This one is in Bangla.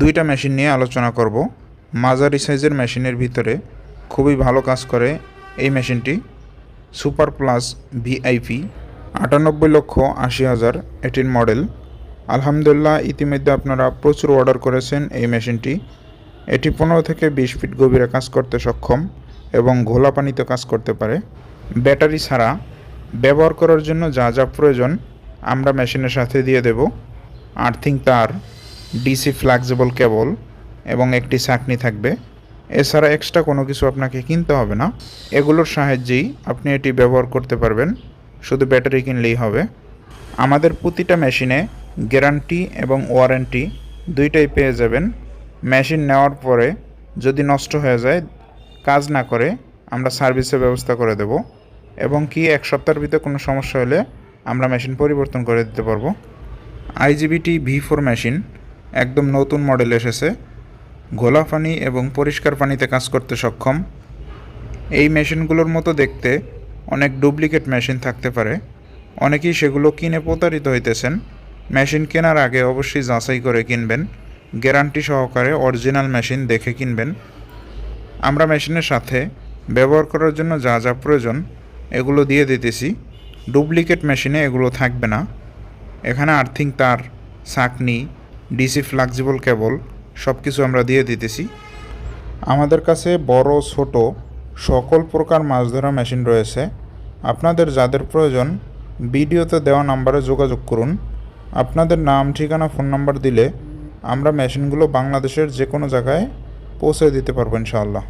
দুইটা মেশিন নিয়ে আলোচনা করব। মাঝারি সাইজের মেশিনের ভিতরে খুবই ভালো কাজ করে এই মেশিনটি। সুপার প্লাস ভিআইপি, আটানব্বই লক্ষ আশি হাজার এটির মডেল। আলহামদুলিল্লাহ, ইতিমধ্যে আপনারা প্রচুর অর্ডার করেছেন এই মেশিনটি। এটি পনেরো থেকে বিশ ফিট গভীরে কাজ করতে সক্ষম এবং ঘোলা পানিতে কাজ করতে পারে। ব্যাটারি ছাড়া ব্যবহার করার জন্য যা যা প্রয়োজন আমরা মেশিনের সাথে দিয়ে দেব। আর্থিং তার ডিসি ফ্লেক্সিবল কেবল এবং একটি ছাঁকনি থাকবে। এছাড়া এক্সট্রা কোনো কিছু আপনাকে কিনতে হবে না। এগুলোর সাহায্যেই আপনি এটি ব্যবহার করতে পারবেন। শুধু ব্যাটারি কিনলেই হবে। আমাদের প্রতিটা মেশিনে গ্যারান্টি এবং ওয়ারেন্টি দুইটাই পেয়ে যাবেন। মেশিন নেওয়ার পরে যদি নষ্ট হয়ে যায়, কাজ না করে, আমরা সার্ভিসের ব্যবস্থা করে দেব। এবং কি এক সপ্তাহের ভিতরে কোনো সমস্যা হলে আমরা মেশিন পরিবর্তন করে দিতে পারব। আইজিবিটি ভি ফোর মেশিন একদম নতুন মডেল এসেছে। ঘোলা পানি এবং পরিষ্কার পানিতে কাজ করতে সক্ষম। এই মেশিনগুলোর মতো দেখতে অনেক ডুপ্লিকেট মেশিন থাকতে পারে। অনেকেই সেগুলো কিনে প্রতারিত হইতেছেন। মেশিন কেনার আগে অবশ্যই যাচাই করে কিনবেন। গ্যারান্টি সহকারে অরিজিনাল মেশিন দেখে কিনবেন। আমরা মেশিনের সাথে ব্যবহার করার জন্য যা যা প্রয়োজন, এগুলো দিয়ে দিতেছি। ডুপ্লিকেট মেশিনে এগুলো থাকবে না। এখানে আর্থিং তার ছাকনি ডিসি ফ্লাক্সিবল কেবল সব কিছু আমরা দিয়ে দিতেছি। আমাদের কাছে বড়, ছোট সকল প্রকার মাছ ধরা মেশিন রয়েছে। আপনাদের যাদের প্রয়োজন, ভিডিওতে দেওয়া নাম্বারে যোগাযোগ করুন। আপনাদের নাম, ঠিকানা, ফোন নাম্বার দিলে আমরা মেশিনগুলো বাংলাদেশের যে কোনো জায়গায় পৌঁছে দিতে পারব ইনশাআল্লাহ।